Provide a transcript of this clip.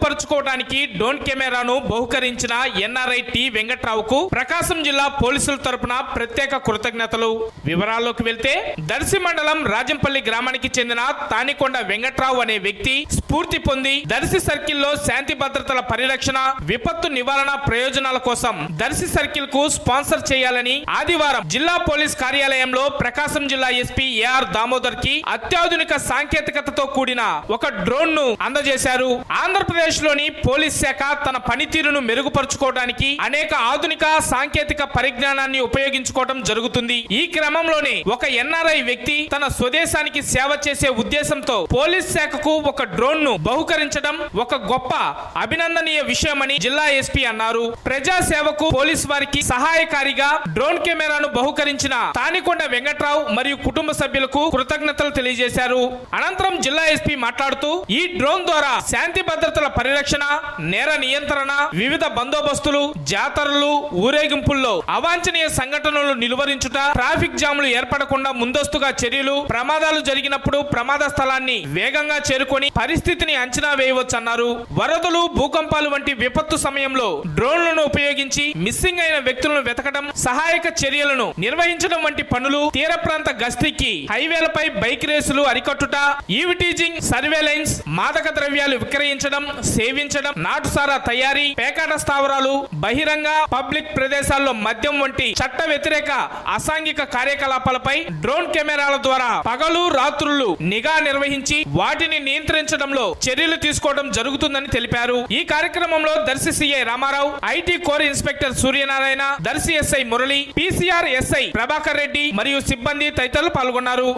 మెరుగుపరుచుకోవడానికి డ్రోన్ కెమెరాను బహుకరించిన NRI T వెంకట్రావుకు ప్రకాశం జిల్లా పోలీసుల తరపున ప్రత్యేక కృతజ్ఞతలు. వివరాల్లోకి వెళ్తే దర్శి మండలం రాజంపల్లి గ్రామానికి చెందిన తానికొండ వెంకట్రావు అనే వ్యక్తి స్ఫూర్తి పొంది దర్శి సర్కిల్లో శాంతి భద్రతల పరిరక్షణ విపత్తు నివారణ ప్రయోజనాల కోసం దర్శి సర్కిల్కు స్పాన్సర్ చేయాలని ఆదివారం జిల్లా పోలీస్ కార్యాలయంలో ప్రకాశం జిల్లా ఎస్పీ ఏఆర్ దామోదర్కి అత్యాధునిక సాంకేతికతతో కూడిన ఒక డ్రోన్ను అందజేశారు. ఆంధ్రప్రదేశ్ ఆంధ్రప్రదేశ్లోని పోలీస్ శాఖ తన పనితీరును మెరుగుపరుచుకోవడానికి అనేక ఆధునిక సాంకేతిక పరిజ్ఞానాన్ని ఉపయోగించుకోవడం జరుగుతుంది. ఈ క్రమంలోనే ఒక ఎన్ఆర్ఐ వ్యక్తి తన స్వదేశానికి సేవ చేసే ఉద్దేశంతో పోలీస్ శాఖకు ఒక డ్రోన్ను బహుకరించడం ఒక గొప్ప అభినందనీయ విషయమని జిల్లా ఎస్పీ అన్నారు. ప్రజా సేవకు పోలీస్ వారికి సహాయకారిగా డ్రోన్ కెమెరాను బహుకరించిన తానికొండ వెంకట్రావు మరియు కుటుంబ సభ్యులకు కృతజ్ఞతలు తెలియజేశారు. అనంతరం జిల్లా ఎస్పీ మాట్లాడుతూ ఈ డ్రోన్ ద్వారా శాంతి భద్రతల పరిరక్షణ నేర నియంత్రణ వివిధ బందోబస్తులు జాతరలు ఊరేగింపుల్లో అవాంఛనీయ సంఘటనలు నిలువరించుట ట్రాఫిక్ జాములు ఏర్పడకుండా ముందస్తుగా చర్యలు ప్రమాదాలు జరిగినప్పుడు ప్రమాద స్థలాన్ని వేగంగా చేరుకొని పరిస్థితిని అంచనా వేయవచ్చన్నారు. వరదలు భూకంపాలు వంటి విపత్తు సమయంలో డ్రోన్లను ఉపయోగించి మిస్సింగ్ అయిన వ్యక్తులను వెతకడం సహాయక చర్యలను నిర్వహించడం వంటి పనులు తీర ప్రాంత గస్తీకి హైవేలపై బైక్ రేసులు అరికట్టుట ఈవిటీజింగ్ సర్వేలెన్స్ మాదక ద్రవ్యాలు విక్రయించడం సేవించడం నాటుసారా తయారీ పేకాట స్థావరాలు బహిరంగ పబ్లిక్ ప్రదేశాల్లో మద్యం వంటి చట్ట వ్యతిరేక అసాంఘిక కార్యకలాపాలపై డ్రోన్ కెమెరాల ద్వారా పగలు రాత్రులు నిఘా నిర్వహించి వాటిని నియంత్రించడంలో చర్యలు తీసుకోవడం జరుగుతుందని తెలిపారు. ఈ కార్యక్రమంలో Darsi CI Ramarao IT core inspector Suryanarayana Darsi SI Murali PCR SI Prabhakar Reddy మరియు సిబ్బంది తదితరులు పాల్గొన్నారు.